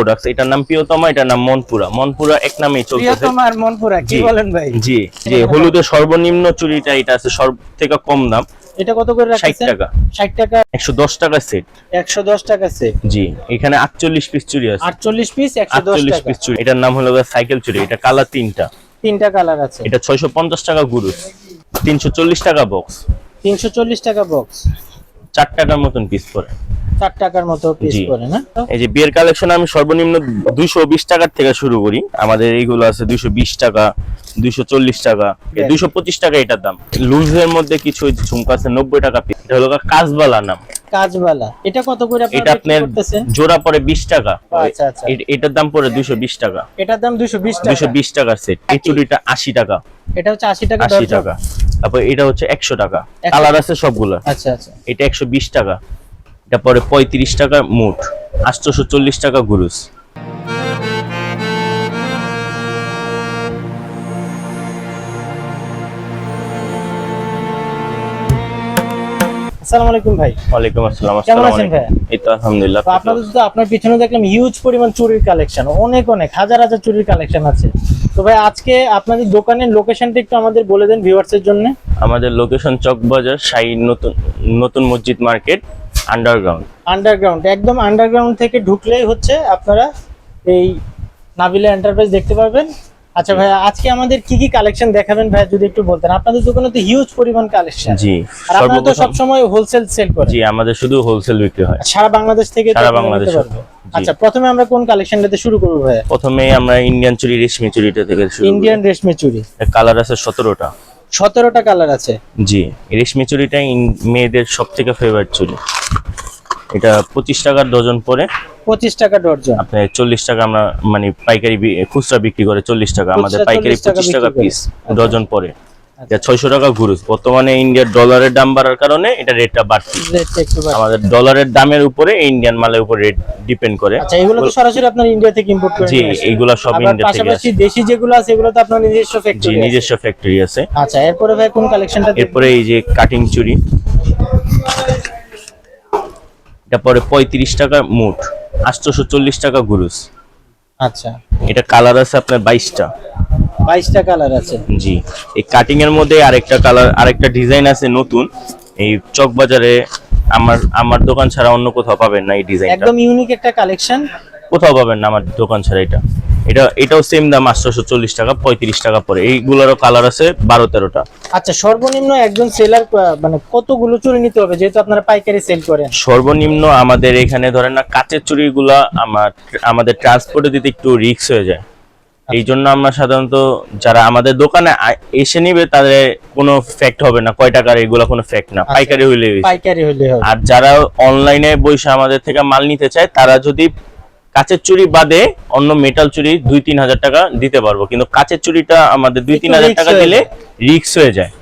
Products এটার নাম প্রিয়তমা এটার নাম মনপুরা। মনপুরা এক নামেই প্রিয়তম আর মনপুরা কি বলেন ভাই? জি জি হলুদের সর্বনিম্ন চুরিটা এটা আছে সব থেকে কম দাম। এটা কত করে রাখছেন? টাকা। 60 টাকা। একশো দশ টাকা সেট 110 টাকা সেট জি এখানে আটচল্লিশ পিস চুরি আছে। 48 পিস 110 টাকা। পিস চুরি। এটার নাম হলো সাইকেল চুরি এটা কালার তিনটা। তিনটা কালার আছে। এটা ছয়শো পঞ্চাশ টাকা গুরুস। তিনশো চল্লিশ টাকা বক্স 340 টাকা বক্স চার টাকার মতন পিস পরে 4 টাকার মতো পিস। করে না? এই যে বিয়ের কালেকশন আমি সর্বনিম্ন দুইশো বিশ টাকার থেকে শুরু করি। আমাদের এইগুলো আছে দুইশো বিশ টাকা দুইশো চল্লিশ টাকা Yes. দুইশো পঁচিশ টাকা এটার দাম। লুজের মধ্যে কিছু ঝুমকা আছে নব্বই টাকা পিস এটা হলো কাজবালা নাম। কাজবালা। এটা কত করে এটা আপনারা জোড়া পরে বিশ টাকা। আচ্ছা আচ্ছা। এটার দাম পরে দুইশো বিশ টাকা। এটার দাম 220 টাকা? দুইশো বিশ টাকার সেট এই চুড়িটা আশি টাকা। এটা হচ্ছে 80 টাকা আশি দরজা? টাকা। তারপর এটা হচ্ছে একশো টাকা। কালার আছে সবগুলা। আচ্ছা আচ্ছা। এটা একশো বিশ টাকা। এটা পরে পঁয়ত্রিশ টাকা মুঠ আটশোশো চল্লিশ টাকা গুরুস। আসসালামু আলাইকুম ভাই। ওয়ালাইকুম আসসালাম কেমন আসসালামু আছেন আলাইকুম এই তো আলহামদুলিল্লাহ আপনাদের তো আপনার পিছনে দেখলাম হিউজ পরিমাণ চুরির কালেকশন অনেক অনেক হাজার হাজার চুরির কালেকশন আছে। তো ভাই আজকে আপনাদের দোকানের লোকেশনটা একটু আমাদের বলে দেন ভিউয়ার্সের জন্য। আমাদের লোকেশন চকবাজার সাই নতুন নতুন মসজিদ মার্কেট আন্ডারগ্রাউন্ড আন্ডারগ্রাউন্ড একদম আন্ডারগ্রাউন্ড থেকে ঢুকলেই হচ্ছে আপনারা এই নাবিলা এন্টারপ্রাইজ দেখতে পারবেন। আচ্ছা ভাই আজকে আমাদের কি কি কালেকশন দেখাবেন ভাই যদি একটু বলতেন? আপনাদের দোকানে তো হিউজ পরিমাণ কালেকশন জি আর আপনারা তো সর্বপ্রথম সবসময় হোলসেল সেল করেন। জি আমাদের শুধু হোলসেল বিক্রি হয়। সারা বাংলাদেশ থেকে সারা বাংলাদেশে। আচ্ছা প্রথমে আমরা কোন কালেকশনটাতে শুরু করব ভাই প্রথমে আমরা ইন্ডিয়ান চুরি রেশমি চুরিটা থেকে শুরু ইন্ডিয়ান রেশমি চুরি। কালার আছে সতেরোটা। সতেরোটা কালার আছে। জি রেশমি চুরিটা মেয়েদের সব থেকে ফেভারিট চুরি। এটা পঁচিশ টাকার ডজন পরে পঁচিশ টাকা ডর্জন আপনার চল্লিশ টাকা আমরা মানে পাইকারি খুচরা বিক্রি করে চল্লিশ টাকা আমাদের পাইকারি পঁচিশ টাকা পিস ডজন পরে এটা ছয়শো টাকা ঘুরুস বর্তমানে ইন্ডিয়ার ডলারের দাম বাড়ার কারণে এটা রেটটা বাড়বে। আমাদের ডলারের দামের উপরে ইন্ডিয়ান মালের উপর রেট ডিপেন্ড করে। আচ্ছা এগুলো তো সরাসরি আপনার ইন্ডিয়া থেকে ইম্পোর্ট জি সব ইন্ডিয়া থেকে পাশাপাশি দেশি যেগুলো আছে এগুলো তো আপনার নিজস্ব জি ফ্যাক্টরি নিজস্ব ফ্যাক্টরি আছে। আচ্ছা এরপরে ভাই কোন কালেকশনটা এরপরে এই যে কাটিং চুড়ি এটা পরে পঁয়ত্রিশ টাকা মুঠ আটশোশো চল্লিশ টাকা গুরুস। আচ্ছা। এটা কালার আছে আপনার বাইশটা। বাইশটা কালার আছে। জি এই কাটিং এর মধ্যে আরেকটা কালার আরেকটা ডিজাইন আছে নতুন। এই চক বাজারে আমার আমার দোকান ছাড়া অন্য কোথাও পাবেন না এই ডিজাইনটা। একদম ইউনিক একটা কালেকশন। কোথাও পাবেন না আমার দোকান ছাড়া এটা। এটা এটাও সেম দাম আটশোশো চল্লিশ টাকা পঁয়ত্রিশ টাকা পরে এইগুলোরও কালার আছে বারো তেরোটা। আচ্ছা সর্বনিম্ন একজন সেলার মানে কতগুলো চুরি নিতে হবে? যেহেতু আপনারা পাইকারি সেল করেন। সর্বনিম্ন আমাদের এখানে ধরেন না কাচের চুড়িগুলা আমার আমাদের ট্রান্সপোর্টে দিতে একটু রিস্ক হয়ে যায়। এই জন্য আমরা সাধারণত যারা আমাদের দোকানে এসে নিবে তাদের কোনো ফ্যাক্ট হবে না কয় টাকার এগুলা কোনো ফ্যাক্ট না। পাইকারি হইলে পাইকারি হবে। আর যারা অনলাইনে বসে আমাদের থেকে মাল নিতে চায় তারা যদি কাচের চুড়ি বাদে অন্য মেটাল চুরি দুই তিন হাজার টাকা দিতে পারব। কিন্তু কাচের চুড়িটা আমাদের দুই তিন হাজার টাকা দিলে রিক্স হয়ে যায়।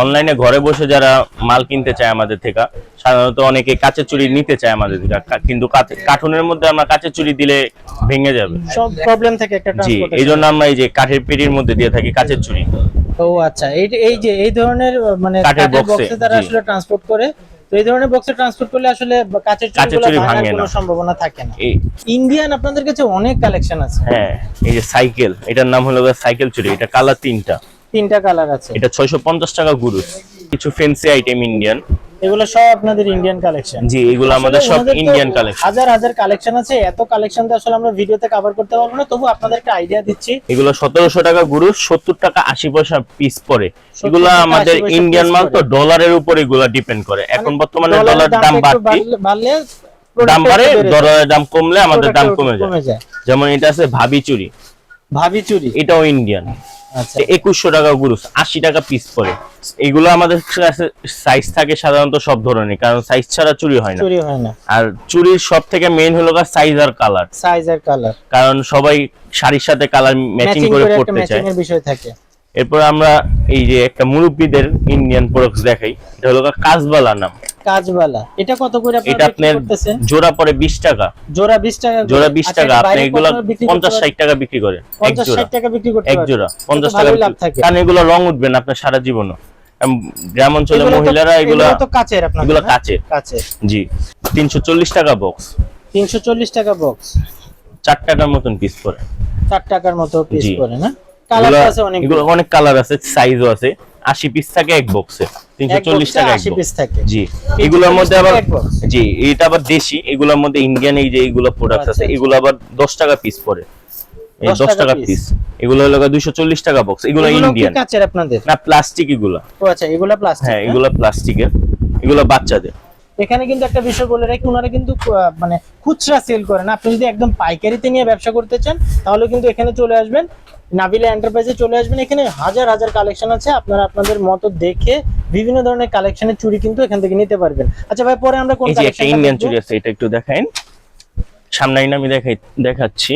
অনলাইনে ঘরে বসে যারা মাল কিনতে চায় আমাদের থেকে সাধারণত অনেকে কাচের চুড়ি নিতে চায় আমাদের থেকে। কিন্তু কার্টুনের মধ্যে আমরা কাচের চুড়ি দিলে ভেঙে যাবে। সব প্রবলেম থাকে একটা জি এই জন্য আমরা এই যে কাঠের পেটির মধ্যে দিয়ে থাকি কাচের চুড়ি ও আচ্ছা এই যে এই ধরনের মানে কাঠের বক্সে তারা আসলে ট্রান্সপোর্ট করে। তো এই ধরনের বক্সে ট্রান্সপোর্ট করলে আসলে কাচের চুড়ি ভাঙার ভাঙে কোনো। সম্ভাবনা থাকে না। ইন্ডিয়ান আপনাদের কাছে অনেক কালেকশন আছে। হ্যাঁ এই যে সাইকেল এটার নাম হলো সাইকেল চুড়ি এটা কালার তিনটা। তিনটা কালার আছে। এটা ছয়শো পঞ্চাশ টাকা গুরুস। কিছু ফেন্সি আইটেম ইন্ডিয়ান এগুলো সব আপনাদের ইন্ডিয়ান কালেকশন জি এগুলো আমাদের সব ইন্ডিয়ান কালেকশন হাজার হাজার কালেকশন আছে এত কালেকশন তো আসলে আমরা ভিডিওতে কভার করতে পারব না তবু আপনাদেরকে আইডিয়া দিচ্ছি। এগুলো সতেরোশো টাকা গুরু সত্তর টাকা আশি পয়সা পিস পরে। 70 এগুলো আমাদের ইন্ডিয়ান মাল তো ডলারের উপর এগুলো ডিপেন্ড করে। এখন বর্তমানে ডলার দাম বাড়লে- দাম বাড়ে ডলারের দাম কমলে আমাদের দাম কমে যায়। যেমন এটা আছে ভাবি চুরি। ভাবি চুরি? এটাও ইন্ডিয়ান আচ্ছা। একুশশো টাকা গুরুস আশি টাকা পিস পরে এগুলো আমাদের কাছে সাইজ থাকে সাধারণত সব ধরনের কারণ সাইজ ছাড়া চুরি হয় না। চুরি হয় না। আর চুরির সব থেকে মেইন হলো সাইজ আর কালার সাইজ আর কালার কারণ সবাই শাড়ির সাথে কালার ম্যাচিং করে করে পড়তে চায়। বিষয় থাকে। এরপর আমরা এই যে একটা মুরব্বীদের ইন্ডিয়ান প্রোডাক্টস দেখাই। এটা হলো কাজবালা নাম। কাজবালা এটা কত করে এটা আপনারা জোড়া পরে বিশ টাকা। জোড়া 20 টাকা জোড়া বিশ আচ্ছা, টাকা আপনি এগুলো কত বিক্রি করতে পঞ্চাশ পারেন? ষাট টাকা বিক্রি করেন 50 60 টাকা বিক্রি করতে এক জোড়া তো পঞ্চাশ টাকা লাভ থাকে। কারণ এগুলো রং উঠবে না আপনার সারা জীবনও। গ্রাম অঞ্চলে মহিলারা এগুলো তো কাচের আপনার এগুলো কাচের। কাচের। জি তিনশো চল্লিশ টাকা বক্স 340 টাকা বক্স চার টাকার মতন পিস পড়ে চার টাকার মতো পিস। করে না? কালার আছে অনেক এগুলো অনেক কালার আছে সাইজও আছে। আশি পিস থাকে এক বক্সে তিনশো চল্লিশ টাকা এক পিস থাকে। জি এগুলোর মধ্যে আবার জি এটা আবার দেশি এগুলোর মধ্যে ইন্ডিয়ান এই যে এগুলো প্রোডাক্ট আচ্ছা, আছে আচ্ছা। এগুলো আবার দশ টাকা পিস পড়ে। এই 10 দশ টাকা পিস এগুলো হলো দুইশো চল্লিশ টাকা বক্স এগুলো ইন্ডিয়ান কাচের আপনাদের? না প্লাস্টিক এগুলো। ও আচ্ছা এগুলা প্লাস্টিক হ্যাঁ এগুলো প্লাস্টিকের এগুলো বাচ্চাদের। এখানে কিন্তু একটা বিষয় বলে রাখি ওনারা কিন্তু মানে খুচরা সেল করেন আপনি যদি একদম পাইকারিতে নিয়ে ব্যবসা করতে চান তাহলে কিন্তু এখানে চলে আসবেন। নাবিলা এন্টারপ্রাইজে চলে আসবেন। এখানে হাজার হাজার কালেকশন আছে। আপনারা আপনাদের মতো দেখে বিভিন্ন ধরনের কালেকশনের চুড়ি কিন্তু এখান থেকে নিতে পারবেন। আচ্ছা ভাই পরে আমরা কোন যে ইন্ডিয়ান? চুড়ি আছে এটা একটু দেখাইন। সামনে আমি দেখাই দেখাচ্ছি।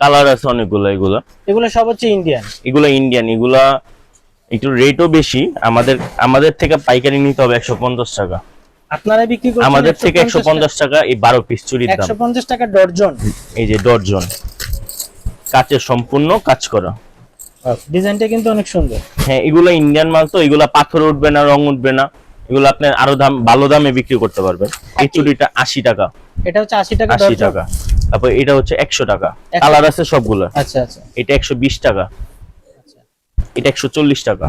কালার আছে অনেকগুলো এগুলো। এগুলো সব হচ্ছে ইন্ডিয়ান এগুলো ইন্ডিয়ান এগুলা একটু রেটও বেশি। আমাদের আমাদের থেকে পাইকারি নিতে হবে একশো পঞ্চাশ টাকা। আপনারা বিক্রি করছেন আমাদের থেকে একশো পঞ্চাশ টাকা। এই বারো পিস চুরির দাম। একশো পঞ্চাশ টাকা ডর্জন। এই যে ডর্জন। কাচের সম্পূর্ণ কাজ করা। ডিজাইনটা কিন্তু অনেক সুন্দর। হ্যাঁ এগুলো ইন্ডিয়ান মাল তো এগুলা পাথর উঠবে না রং উঠবে না। এগুলো আপনি আরও দাম ভালো দামে বিক্রি করতে পারবেন। এই চুড়িটা আশি টাকা। এটা হচ্ছে আশি টাকা আশি ডর্জন। টাকা। তারপর এটা হচ্ছে একশো টাকা। কালার আছে সবগুলো। আচ্ছা আচ্ছা। এটা একশো বিশ টাকা। এটা একশো চল্লিশ টাকা।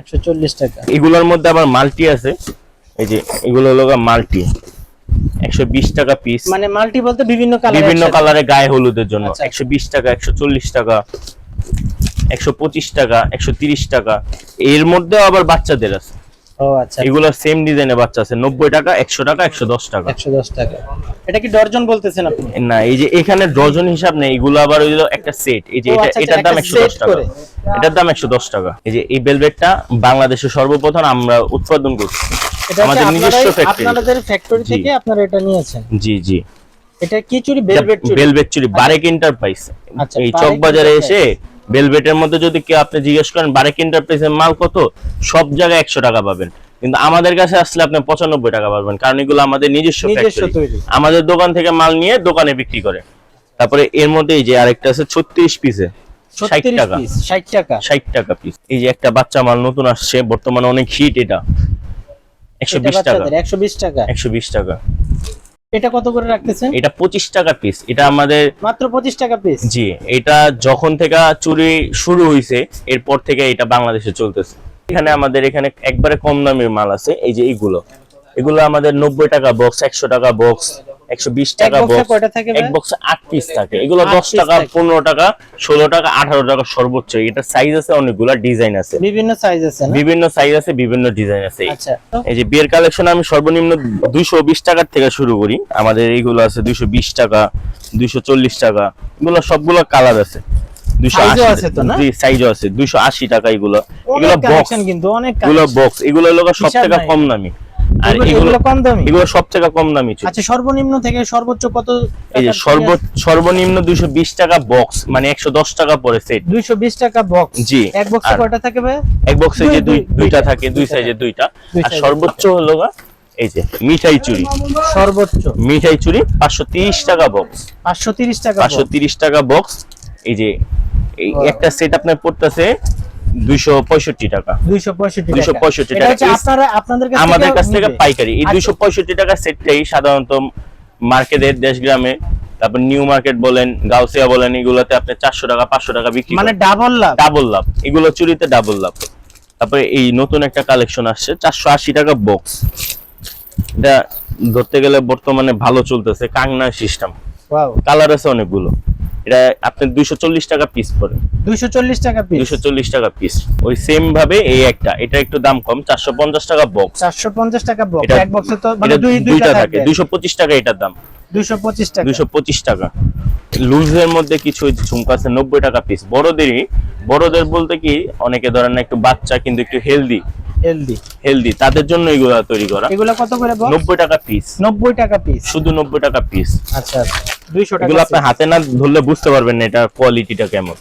একশো চল্লিশ টাকা। এগুলোর মধ্যে আবার মাল্টি আছে। এই যে এগুলো হলো মাল্টি। একশো বিশ টাকা পিস মানে মাল্টি বলতে বিভিন্ন কালার বিভিন্ন কালারে গায়ে হলুদের জন্য। আচ্ছা। একশো বিশ টাকা একশো চল্লিশ টাকা একশো পঁচিশ টাকা একশো তিরিশ টাকা। এর মধ্যে আবার বাচ্চাদের আছে। ও আচ্ছা। এগুলো সেম ডিজাইনের বাচ্চা আছে। নব্বই টাকা একশো টাকা একশো দশ টাকা। এটা কি ডর্জন বলতেছেন আপনি? না এই যে এখানে ডজন হিসাব নেই। এগুলো আবার ওই একটা সেট এই যে এটা আচ্ছা, এটার আচ্ছা, দাম টাকা। এটার দাম একশো দশ টাকা। এই যে এই বেলভেটটা বাংলাদেশে সর্বপ্রথম আমরা উৎপাদন করছি। আমাদের নিজস্ব ফ্যাক্টরি আপনাদের ফ্যাক্টরি থেকে আপনারা এটা নিয়েছেন। জি জি। এটা কি চুরি? ভেলভেট চুরি। বেলভেট চুরি বারেক এন্টারপ্রাইজ আচ্ছা, এই চক বাজারে এসে। বেলভেটের মধ্যে যদি কেউ আপনি জিজ্ঞেস করেন বারেক এন্টারপ্রাইজের মাল কত? সব জায়গায় একশো টাকা পাবেন। কিন্তু আমাদের কাছে আসলে আপনি পঁচানব্বই টাকা পাবেন কারণ এগুলো আমাদের নিজস্ব ফ্যাক্টরি আমাদের দোকান থেকে মাল নিয়ে দোকানে বিক্রি করে। তারপরে এর মধ্যে এই যে আরেকটা আছে ছত্রিশ পিসে ষাট টাকা। 60 টাকা। ষাট টাকা পিস এই যে একটা বাচ্চা মাল নতুন আসছে বর্তমানে অনেক হিট এটা। এটা টাকা। 120 টাকা। একশো বিশ টাকা। এটা কত করে রাখতেছেন? এটা পঁচিশ টাকা পিস এটা আমাদের মাত্র 25 টাকা পিস জি এটা যখন থেকে চুরি শুরু এরপর থেকে এটা বাংলাদেশে চলতেছে। এখানে আমাদের এখানে একবারে কম দামের মাল আছে এই যে এইগুলো এগুলো আমাদের নব্বই টাকা বক্স একশো টাকা বক্স একশো বিশ টাকা box বক্স এক বক্সে আট পিস থাকে। এগুলো আট দশ piece টাকা থাকে। পনেরো টাকা ষোলো টাকা আঠারো টাকা সর্বোচ্চ। এটা সাইজ আছে অনেকগুলো ডিজাইন আছে। বিভিন্ন সাইজ আছে না? বিভিন্ন সাইজ আছে বিভিন্ন ডিজাইন আছে। আচ্ছা এই যে বিয়ের কালেকশন আমি সর্বনিম্ন দুইশো বিশ টাকার থেকে শুরু করি। আমাদের এইগুলো আছে দুইশো বিশ টাকা দুইশো চল্লিশ টাকা। এগুলো সবগুলো কালার আছে। দুইশো Size আছে না? সাইজও আছে। দুইশো আশি টাকা এগুলো। এগুলো বক্স এগুলো বক্স এগুলো সব থেকে। কম দামি। আর এগুলো- কম দামি? এগুলো সব থেকে কম দামি ছিল। আচ্ছা সর্বনিম্ন থেকে সর্বোচ্চ কত এই যে সর্ব সর্বনিম্ন দুইশো বিশ টাকা বক্স মানে একশো দশ টাকা পরে সেট 220 টাকা বক্স জি, এক বক্সে কয়টা থাকে ভাই? এক বক্সে যে দুই দুই- দুইটা। থাকে দুই সাইজে দুইটা। আর সর্বোচ্চ হলো গা এই যে মিঠাই চুরি। সর্বোচ্চ। মিঠাই চুরি পাঁচশো তিরিশ টাকা বক্স 530 টাকা পাঁচশো তিরিশ টাকা বক্স এই যে এই একটা সেট আপনার পড়তেছে দুইশো পঁয়ষট্টি টাকা। 265 265 টাকা। এটা টাকা। হচ্ছে এই- আপনারা আপনাদের কাছ আমাদের কাছ থেকে পাইকারি। এই আচ্ছা। টাকা সেটটাই সাধারণত মার্কেটের দেশ তারপর নিউ মার্কেট বলেন গাউসিয়া বলেন এগুলোতে আপনি চারশো টাকা পাঁচশো টাকা বিক্রি মানে ডাবল লাভ ডাবল লাভ এগুলো চুরিতে ডাবল লাভ তারপরে এই নতুন একটা কালেকশন আসছে চারশো আশি টাকা বক্স এটা ধরতে গেলে বর্তমানে ভালো চলতেছে কাংনা সিস্টেম কালার আছে অনেকগুলো। এটা আপনার দুইশো চল্লিশ টাকা পিস পড়ে। 240 টাকা পিস দুইশো চল্লিশ টাকা পিস ওই সেম ভাবে এই একটা এটা একটু দাম কম চারশো পঞ্চাশ টাকা বক্স 450 টাকা বক্স এক বক্সে তো মানে দুই দুইটা থাকে দুইশো পঁচিশ টাকা এটার দাম। 225 টাকা। দুইশো পঁচিশ টাকা। লুজের মধ্যে কিছু ঝুমকা আছে নব্বই টাকা পিস বড়দেরই বড়দের বলতে কি অনেকে ধরেন না একটু বাচ্চা কিন্তু একটু হেলদি হেলদি হেলদি তাদের জন্য এগুলো তৈরি করা। এগুলো কত করে বক্স নব্বই টাকা পিস 90 টাকা পিস শুধু নব্বই টাকা পিস আচ্ছা আচ্ছা 200 টাকা এগুলো আপনি হাতে না ধরলে বুঝতে পারবেন না এটা কোয়ালিটিটা কেমন।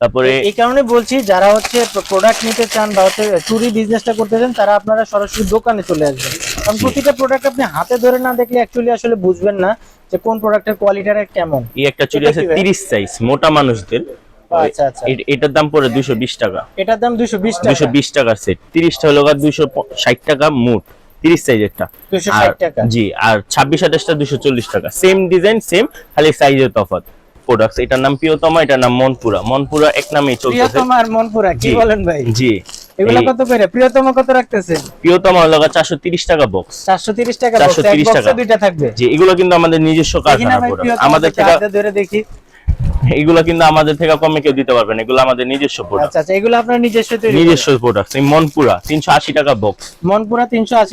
তারপরে এই কারণে বলছি যারা হচ্ছে প্রোডাক্ট নিতে চান বা হচ্ছে চুরি বিজনেসটা করতে চান তারা আপনারা সরাসরি দোকানে চলে আসবেন। কারণ প্রতিটা প্রোডাক্ট আপনি হাতে ধরে না দেখলে অ্যাকচুয়ালি আসলে বুঝবেন না যে কোন প্রোডাক্টের কোয়ালিটিটা কেমন। এই একটা এটা আছে কি ভাই? তিরিশ সাইজ মোটা মানুষদের। এটার দাম পড়ে দুইশো বিশ টাকা। এটার দাম 220 টাকা। দুইশো বিশ টাকার সেট তিরিশটা হলো দুইশো ষাট টাকা মোট তিরিশ সাইজেরটা। জি আর ছাব্বিশ আঠাশটা দুশো চল্লিশ টাকা। সেম ডিজাইন সেম খালি সাইজের তফাৎ। প্রোডাক্ট এটার নাম প্রিয়তমা এটার নাম মনপুরা। মনপুরা এক নামেই চলতেছে। প্রিয়তম আর মনপুরা কি বলেন ভাই? জি। এগুলো কত করে? প্রিয়তম কত রাখতেছেন? প্রিয়তমা হলো চারশো তিরিশ টাকা বক্স চারশো তিরিশ টাকা box, 430 এক box এ টাকা। দুইটা থাকবে। জি এগুলো কিন্তু আমাদের নিজস্ব কারখানা প্রোডাক্ট আমাদের থেকে ধরে দেখি। এগুলো কিন্তু আমাদের থেকে কমে কেউ দিতে পারবে না এগুলো আমাদের নিজস্ব প্রোডাক্ট আচ্ছা আচ্ছা এগুলো আপনার নিজস্ব তৈরি নিজস্ব প্রোডাক্ট এই মনপুরা তিনশো আশি টাকা বক্স মনপুরা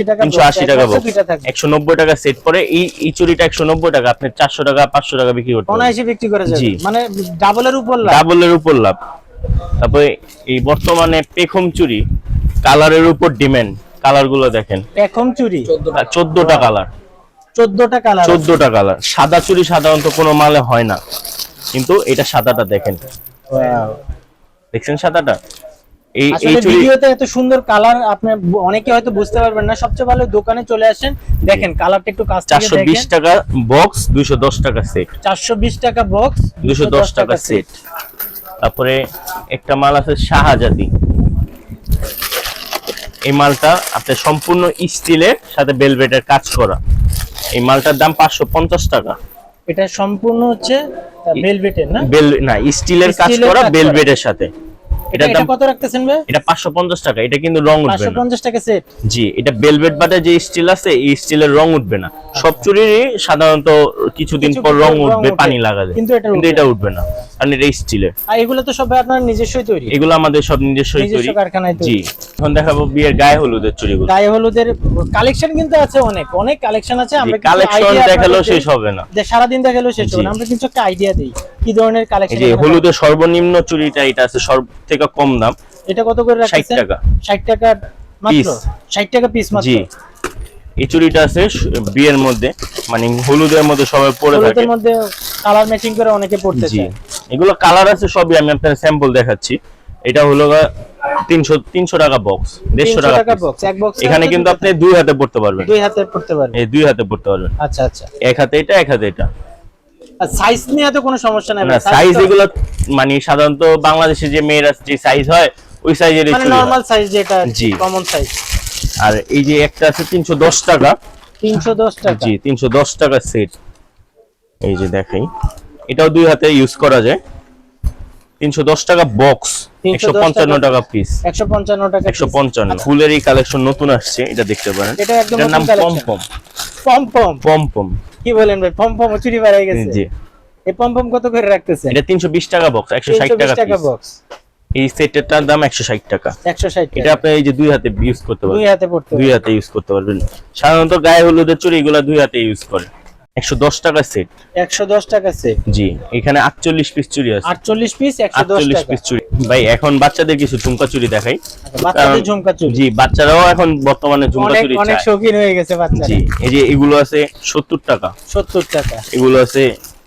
টাকা তিনশো box, আশি এক টাকা বক্স দুইটা থাকবে। একশো নব্বই টাকা সেট করে এই এই চুরিটা একশো নব্বই টাকা আপনি চারশো টাকা পাঁচশো টাকা বিক্রি করতে অনায়াসে বিক্রি করে যাবে। জি। মানে ডাবলের উপর লাভ। ডাবলের উপর লাভ। তারপরে এই বর্তমানে পেখম চুরি কালারের উপর ডিমান্ড কালারগুলো দেখেন। এখন চুরি চোদ্দটা। কালার। চোদ্দটা কালার চোদ্দটা কালার। সাদা চুরি সাধারণত কোনো মালে হয় না। কিন্তু এটা সাদাটা দেখেন। দেখছেন সাদাটা? এই এই ভিডিওতে এত সুন্দর কালার আপনি অনেকে হয়তো বুঝতে পারবেন না। সবচেয়ে ভালো দোকানে চলে আসেন। দেখেন কালারটা একটু কাছ থেকে চারশো বিশ টাকা বক্স দুইশো দশ টাকা সেট চারশো বিশ টাকা বক্স দুশো দশ টাকা সেট তারপরে একটা মাল আছে শাহজাদি। এই মালটা আপনার সম্পূর্ণ স্টিলের সাথে বেলভেটের কাজ করা। এই মালটার দাম পাঁচশো পঞ্চাশ টাকা। এটা সম্পূর্ণ হচ্ছে ভেলভেটের না? বেল না স্টিলের কাজ করা ভেলভেটের সাথে। এটা দাম কত রাখতেছেন ভাই? এটা পাঁচশো পঞ্চাশ টাকা এটা কিন্তু রং উঠবে পাঁচশো না পঞ্চাশ টাকা সেট জি এটা বেলভেট বাদে যে স্টিল আছে এই স্টিলের রং উঠবে না। সব চুরিরই সাধারণত কিছুদিন পর রং উঠবে পানি লাগালে। কিন্তু এটা উঠবে না। কারণ এটা স্টিলের আর এগুলো তো সবাই আপনার নিজস্বই তৈরি। এগুলো আমাদের সব নিজস্বই নিজস্ব তৈরি। কারখানায় তৈরি। জি এখন দেখাবো বিয়ের গায়ে হলুদের চুরিগুলো গায়ে হলুদের কালেকশন কিন্তু আছে অনেক অনেক কালেকশন আছে। আমরা কালেকশন আপনাদের শেষ হবে না। যে সারাদিন দেখালেও শেষ হবে না। আমরা কিছু একটা আইডিয়া দিই কি ধরনের কালেকশন যে হলুদের সর্বনিম্ন চুরিটা এটা আছে সব থেকে কম দাম। এটা কত করে রাখছেন 60 টাকা। 60 টাকা মাত্র? Piece। 60 টাকা পিস মাত্র? জি এই চুরিটা আছে বিয়ের মধ্যে মানে হলুদের মধ্যে সবাই পরে থাকে। হলুদের মধ্যে কালার ম্যাচিং করে অনেকে পড়তে চায়। এগুলো কালার আছে সবই আমি আপনার স্যাম্পল দেখাচ্ছি। এটা হলো তিনশো তিনশো টাকা বক্স দেড়শো 300 টাকা বক্স এক বক্স এখানে কিন্তু আপনি দুই হাতে পড়তে পারবেন। দুই হাতে পড়তে পারবেন। এই দুই হাতে পড়তে পারবেন। আচ্ছা আচ্ছা। এক হাতে এটা এক হাতে এটা। সাইজ নিয়ে তো কোনো সমস্যা নাই না সাইজ এগুলো মানে সাধারণত বাংলাদেশে যে মেয়েরা যে সাইজ হয় ওই সাইজের মানে নরমাল সাইজ যেটা। কমন সাইজ আর এই যে একটা আছে তিনশো দশ টাকা। 310 টাকা। জি তিনশো দশ টাকা সেট। এই যে দেখাই এটাও দুই হাতে ইউজ করা যায়। তিনশো দশ টাকা বক্স 310 একশো পঞ্চান্ন টাকা পিস 155 টাকা একশো। পঞ্চান্ন। ফুলের এই কালেকশন নতুন আসছে এটা দেখতে পারেন। এটা একদম নাম। পম পম পম পম পম কি বলেন ভাই পম পম চুরি বাড়াই গেছে। জি। এই পম পম কত করে রাখতেছেন? এটা তিনশো বিশ টাকা বক্স একশো ষাট টাকা বক্স এই সেটটার দাম একশো ষাট টাকা। 160 এটা আপনি এই যে দুই হাতে ইউজ করতে পারবেন। দুই হাতে পড়তে দুই হাতে ইউজ করতে পারবেন। সাধারণত গায়ে হলুদের চুরি এগুলা দুই হাতে ইউজ করে। একশো দশ টাকা সেট 110 টাকা সেট জি এখানে আটচল্লিশ পিস চুরি আছে। 48 পিস 110 আটচল্লিশ টাকা। পিস চুরি ভাই এখন বাচ্চাদের কিছু ঝুমকা চুরি দেখাই। বাচ্চাদের ঝুমকা চুরি জি বাচ্চারাও এখন বর্তমানে ঝুমকা অনেক চুরি অনেক চায়। শৌখিন হয়ে গেছে বাচ্চারা। জি এই যে এগুলো আছে সত্তর টাকা। 70 টাকা। এগুলো আছে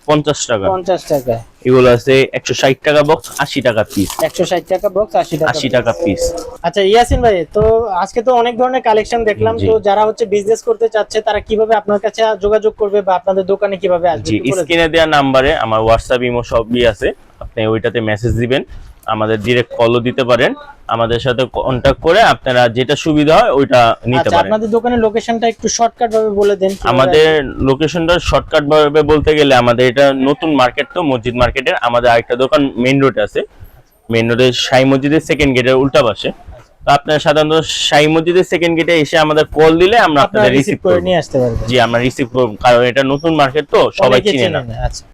পঞ্চাশ টাকা। 50 টাকা। এগুলো আছে একশো ষাট টাকা বক্স আশি টাকা পিস 160 টাকা বক্স 80 টাকা আশি। টাকা পিস আচ্ছা ইয়াসিন ভাই তো আজকে তো অনেক ধরনের কালেকশন দেখলাম। তো যারা হচ্ছে বিজনেস করতে চাচ্ছে তারা কীভাবে আপনার কাছে যোগাযোগ করবে বা আপনাদের দোকানে কীভাবে আসবে? স্ক্রিনে দেওয়া নাম্বারে আমার হোয়াটসঅ্যাপ ইমো সবই আছে। আপনি ওইটাতে মেসেজ দিবেন। আমাদের ডিরেক্ট কলও দিতে পারেন। আমাদের সাথে কন্ট্যাক্ট করে আপনারা যেটা সুবিধা হয় ওইটা নিতে আচ্ছা পারেন। আপনাদের দোকানের লোকেশনটা একটু শর্টকাট ভাবে বলে দেন আমাদের লোকেশনটা শর্টকাট ভাবে বলতে গেলে আমাদের এটা নতুন মার্কেট তো মসজিদ মার্কেটের আমাদের আরেকটা দোকান মেইন রোডে আছে। মেইন রোডের সাই মসজিদের সেকেন্ড গেটের উল্টা পাশে। তো আপনার সাধারণত সাই মসজিদের সেকেন্ড গেটে এসে আমাদের কল দিলে আমরা আপনাদের রিসিভ করে নিয়ে আসতে পারবেন। জি আমরা রিসিভ করব। কারণ এটা নতুন মার্কেট তো সবাই চিনে না আচ্ছা।